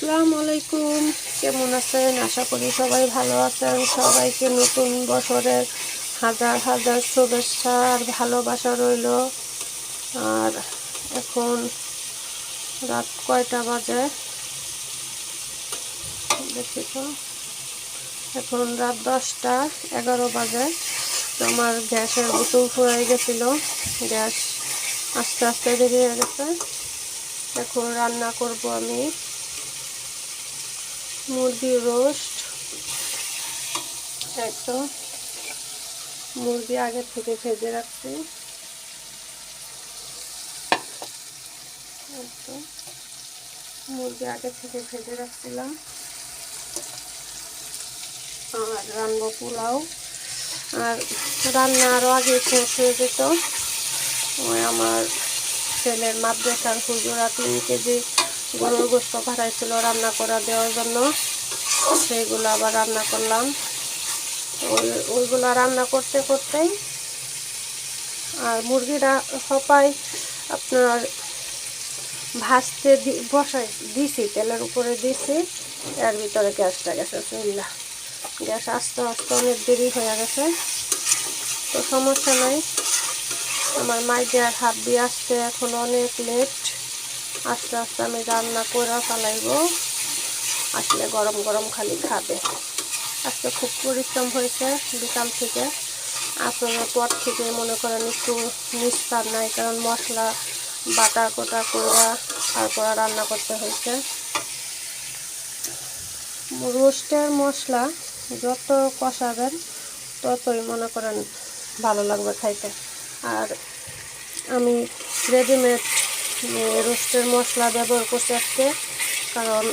আসসালামু আলাইকুম কেমন আছেন? আশা করি সবাই ভালো আছেন। সবাইকে নতুন বছরের হাজার হাজার শুভেচ্ছা আর ভালোবাসা রইল। আর এখন রাত কয়টা বাজে? দেখি তো। এখন রাত দশটা, এগারো বাজে। আমার গ্যাসের বোতল ফুরাই গেছিল। গ্যাস আস্তে আস্তে বেরিয়ে গেছে। এখন রান্না করব আমি। মুরগি রোস্ট। একদম মুরগি আগে থেকে ভেজে রাখছি। মুরগি আগে থেকে ভেজে রাখছিলাম। আর রান্না পোলাও। আর রান্না আরও আগে শেষ হয়ে যেত। আমার ছেলের মাদ্রাসার হুজুরা তিন কেজি গরুর গোস্ত পাঠাইছিল রান্না করা দেওয়ার জন্য। সেইগুলো আবার রান্না করলাম। ওই, ওইগুলো রান্না করতে করতেই আর মুরগিরা সবাই আপনার ভাজতে বসাই, দিছি, তেলের উপরে দিছি, এর ভিতরে গ্যাসটা গেছে চুল্লা গ্যাস আস্তে আস্তে অনেক দেরি হয়ে গেছে। তো সমস্যা নাই। আমার মাইজার হাত দিয়ে আসতে এখন অনেক লেট। আস্তে আস্তে আমি রান্না করে চালাইব আসলে গরম গরম খালি খাবে। আজকে খুব পরিশ্রম হয়েছে বিকাল থেকে। আপনার পর থেকে মনে করেন একটু নিস্তার নাই, কারণ মশলা বাটা কোটা করে তারপর রান্না করতে হয়েছে। রোস্টের মশলা যত কষাবেন ততই মনে করেন ভালো লাগবে খাইতে। আর আমি রেডিমেড রোস্টের মশলা ব্যবহার করছি আজকে, কারণ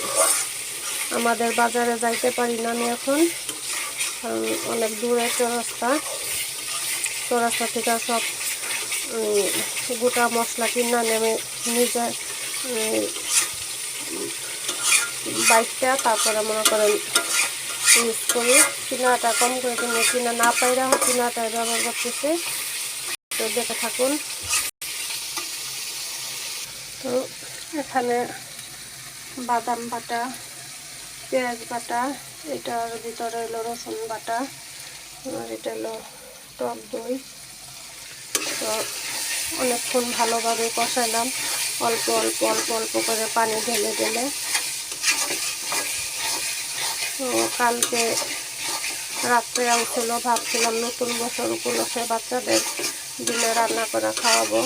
আমাদের বাজারে যাইতে পারি না আমি এখন, কারণ অনেক দূরে চৌরাস্তা। চৌরাস্তা থেকে সব গোটা মশলা কিনা আনি আমি নিজে বাইকটা, তারপরে মনে করেন ইউজ করি। কিনাটা কম করে কিনে, কিনা না পাইরা কিনাটাই ব্যবহার করতেছি। তো দেখে থাকুন তো এখানে বাদাম বাটা, পেঁয়াজ বাটা এটার ভিতরে হলো রসুন বাটা, আর এটা হলো টক দই। তো অনেকক্ষণ ভালোভাবে কষালাম, অল্প অল্প অল্প অল্প করে পানি ঢেলে ঢেলে। তো কালকে রাত্রে আনছিল ভাবছিলাম নতুন বছর উপলক্ষে বাচ্চাদের দিনে রান্না করে খাওয়াবো।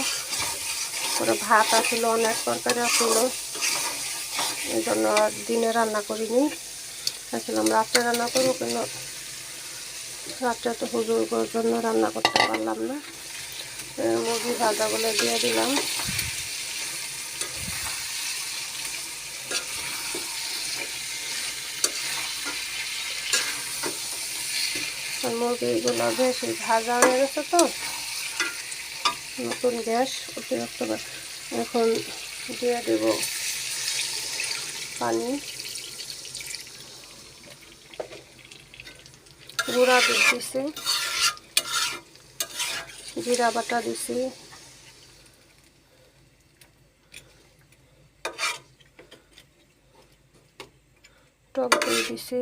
করে ভাত আসলো অনেক তরকারি আসলো। এই জন্য দিনে রান্না করিনি। আসলাম রাত্রে রান্না করব কিন্তু রাত্রে তো হুজুর জন্য রান্না করতে পারলাম না। মুরগি ভাজাগুলো দিয়ে দিলাম। মুরগিগুলো বেশি ভাজা হয়ে গেছে তো। নতুন গ্যাস অতিরিক্ত এখন দিয়ে দেব পানি। গুঁড়া দুধ দিছি। জিরা বাটা দিছি। টক দই দিছি।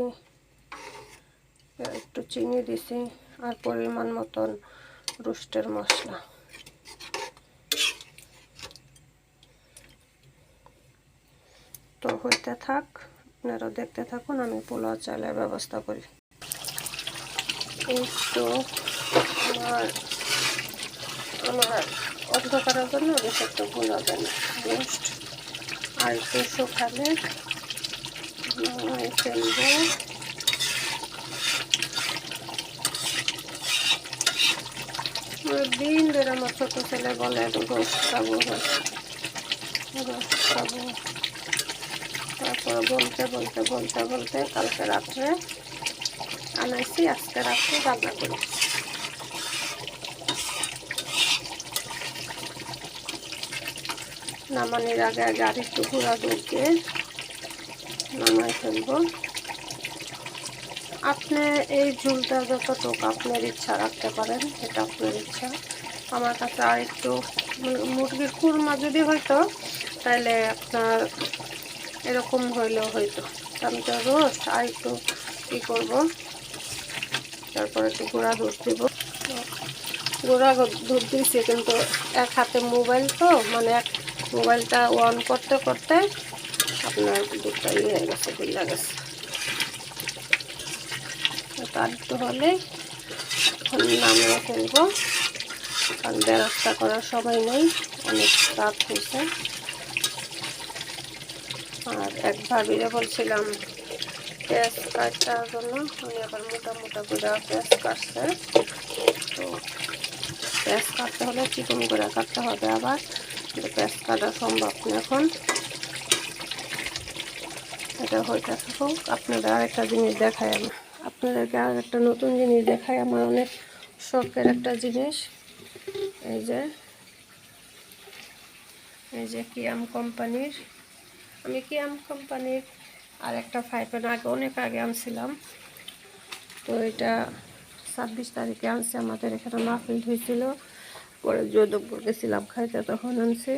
একটু চিনি দিছি। আর পরিমাণ মতন রোস্টের মশলা। হইতে থাক, আপনারা দেখতে থাকুন, আমি পোলাও চালের ব্যবস্থা করি। তো আমার আমার অন্ধকারের জন্য বেশ ভুল হবে না আর দিন ধরে আমার ছেলে বলে রোস্ট খাব রোস্ট খাব। তারপরে বলতে বলতে বলতে বলতে কালকে রাত্রে আনাইছি, আজকে রাত্রে রান্না করি। নামানির আগে আগে আর একটু দুধ দিয়ে নামাই ফেলব। আপনি এই ঝুলটা যতটুকু আপনার ইচ্ছা রাখতে পারেন, এটা আপনার ইচ্ছা। আমার কাছে আর একটু মুরগির কুরমা যদি হয়তো তাহলে আপনার এরকম হইলেও হয়তো আমি তো রোস্ট আর একটু কী করব। তারপর একটু গুঁড়া দুধ দিব। গুঁড়া দুধ দিয়েছি, কিন্তু এক হাতে মোবাইল তো মানে এক মোবাইলটা অন করতে করতে আপনার দুধটা ইয়ে হয়ে গেছে গুল্লা গেছে। তার তো হলে নামিয়ে ফেলব। কারণ ব্যবস্থা করার সময় নেই, অনেক রাত হয়েছে। আর এক ভাবিরে বলছিলাম, পেঁয়াজ কাটার জন্য। উনি আবার মোটা মোটা করে পেঁয়াজ কাটছে। তো পেঁয়াজ কাটতে হলে চিকন করে কাটতে হবে আবার। পেঁয়াজ কাটা সম্ভব না এখন। এটা হইতে থাকুক। আপনাদের আর একটা জিনিস দেখাই আমি। আপনাদেরকে আর একটা নতুন জিনিস দেখাই আমার অনেক শখের একটা জিনিস। এই যে এই যে কিয়াম কোম্পানির আমি কিয়াম কোম্পানির আর একটা ফাইভেন আগে, অনেক আগে আনছিলাম। তো এটা ছাব্বিশ তারিখে আনছে, আমাদের এখানে মাহফিল হয়েছিল। পরে যোধপুর গেছিলাম খাইতে, তখন আনছি।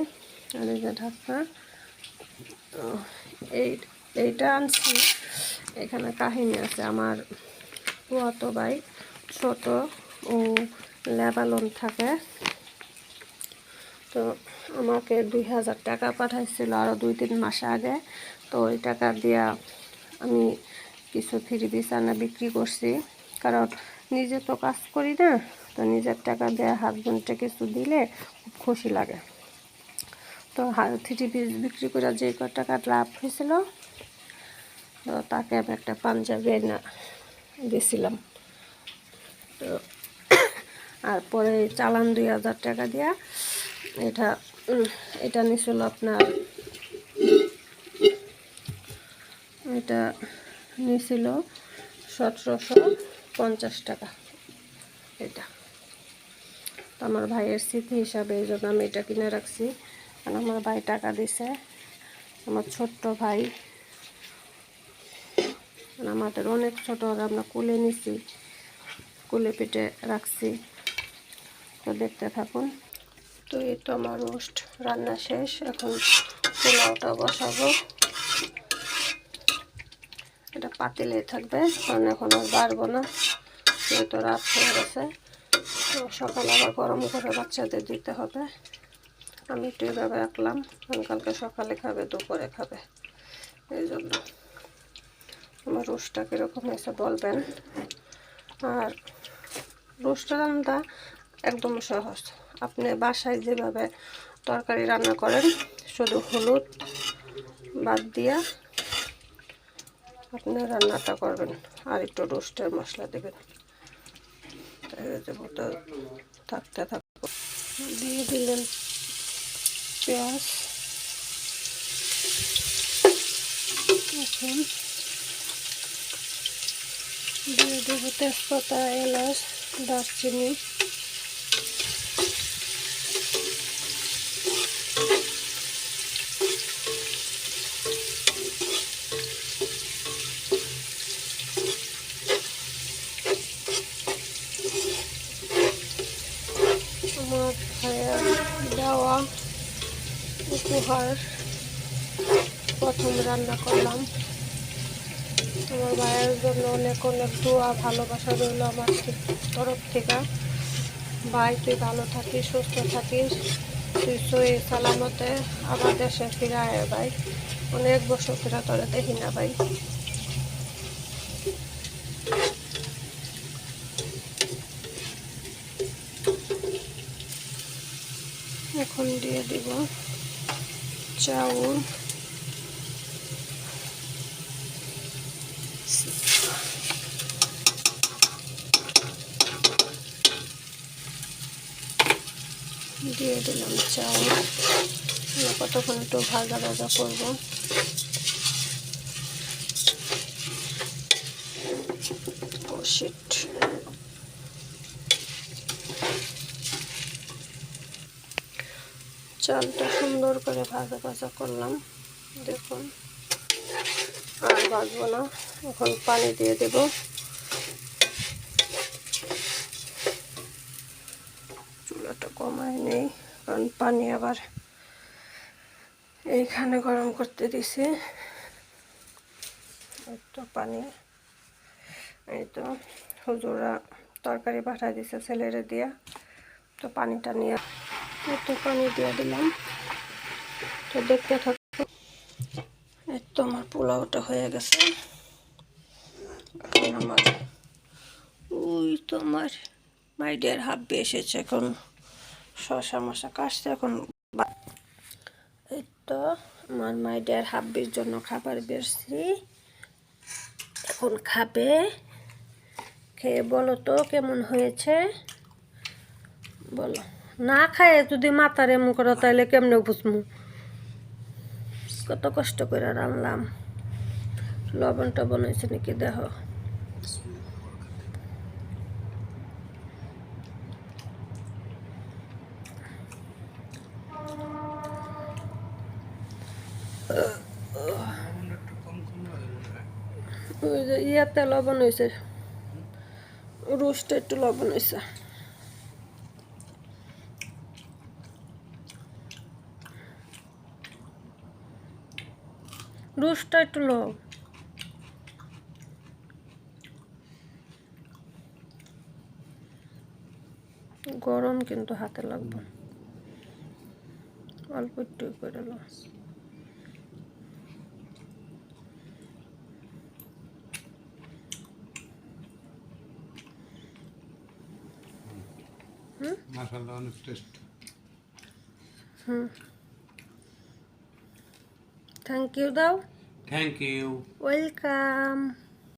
আর এই যে এইটা আনছি। এখানে কাহিনী আছে, আমার পুয়াতো ভাই ছোট, ও লেবালন থাকে। তো আমাকে দুই হাজার টাকা পাঠাইছিল আরও দুই তিন মাস আগে। তো ওই টাকা দিয়া আমি কিছু ফ্রি বিছানা বিক্রি করছি। কারণ নিজে তো কাজ করি না, তো নিজের টাকা দেওয়া হাজব্যান্ডে কিছু দিলে খুব খুশি লাগে। তো থ্রি পিস বিক্রি করে যে ক টাকা লাভ হয়েছিল, তো তাকে আমি একটা পাঞ্জাবি না দিয়েছিলাম। তো, আর পরে চালান দুই হাজার টাকা দিয়া এটা এটা নিছিল আপনার, এটা নিছিল সতেরোশো পঞ্চাশ টাকা, এটা। তো আমার ভাইয়ের স্মৃতি হিসাবে এই জন্য আমি এটা কিনে রাখছি। কারণ আমার ভাই টাকা দিছে, আমার ছোট্ট ভাই। আমাদের অনেক ছোট আমরা কুলে নিছি, কুলে পিঠে রাখছি। তো দেখতে থাকুন। তো এই তো আমার রোস্ট রান্না শেষ। এখন পোলাওটা বসাবো। এটা পাতিলে থাকবে, কারণ এখন আর বাড়বো না। যেহেতু রাত হয়ে গেছে, তো সকালে আবার গরম করে বাচ্চাদের দিতে হবে। আমি একটু এভাবে রাখলাম কালকে সকালে খাবে, দুপুরে খাবে। এই জন্য। আমার রোস্টটা কীরকম হয়েছে বলবেন? আর রোস্ট রান্না একদম সহজ। আপনি বাসায় যেভাবে তরকারি রান্না করেন, শুধু হলুদ বাদ দিয়া আপনি রান্নাটা করবেন আর একটু রোস্টের মশলা দেবেন। দেবো তো থাকতে থাকব দিয়ে দিলেন পেঁয়াজ। এখন দিয়ে দেবো তেজপাতা, এলাচ, দারচিনি আমার ভাইয়ের দেওয়া উপহার প্রথম রান্না করলাম। আমার ভাইয়ের জন্য অনেক অনেক দোয়া, ভালোবাসা রইল আমার তরফ থেকে। ভাই, তুই ভালো থাকিস, সুস্থ থাকিস তুই সই সালামতে আমার দেশে ফিরে আয় ভাই। অনেক বছর ফিরা তোরা দেখি না ভাই। এখন দিয়ে দিব। চাউল দিয়ে দিলাম চাউল কতক্ষণ একটু ভাজা ভাজা করব Oh. চালটা সুন্দর করে ভাজা ভাজা করলাম। দেখুন, আর ভাজবো না, এখন পানি দিয়ে দেব। চুলাটা কমায় নেই, কারণ পানি আবার এইখানে গরম করতে দিছে। তো পানি, এই তো হুজুরা তরকারি পাঠাই দিছে ছেলেরে দিয়া। তো পানিটা নিয়ে তো পানি দিয়ে দিলাম। তো দেখতে থাকো এই তো আমার পোলাওটা হয়ে গেছে। এখন আমার ওই তো আমার মাইডিয়ার হাব্বে এসেছে। এখন শশা মশা কাটছে। এখন এই তো আমার মাইডিয়ার হাব্বির জন্য খাবার বেরছি। এখন খাবে। খেয়ে বলো তো কেমন হয়েছে? বলো। না খায়, যদি মাথার এমন করো, তাহলে কেমনে বুঝমু? কত কষ্ট করে রান্নাম লবণ টবণ হয়েছে নাকি দেহ? ইয়াতে লবণ হয়েছে। রোস্টে একটু লবণ হয়েছে। রোস্টটা একটু লো। গরম কিন্তু হাতে লাগবে। অল্প একটু করে লো। অনেক টেস্ট থ্যাংক ইউ দাও। Thank you welcome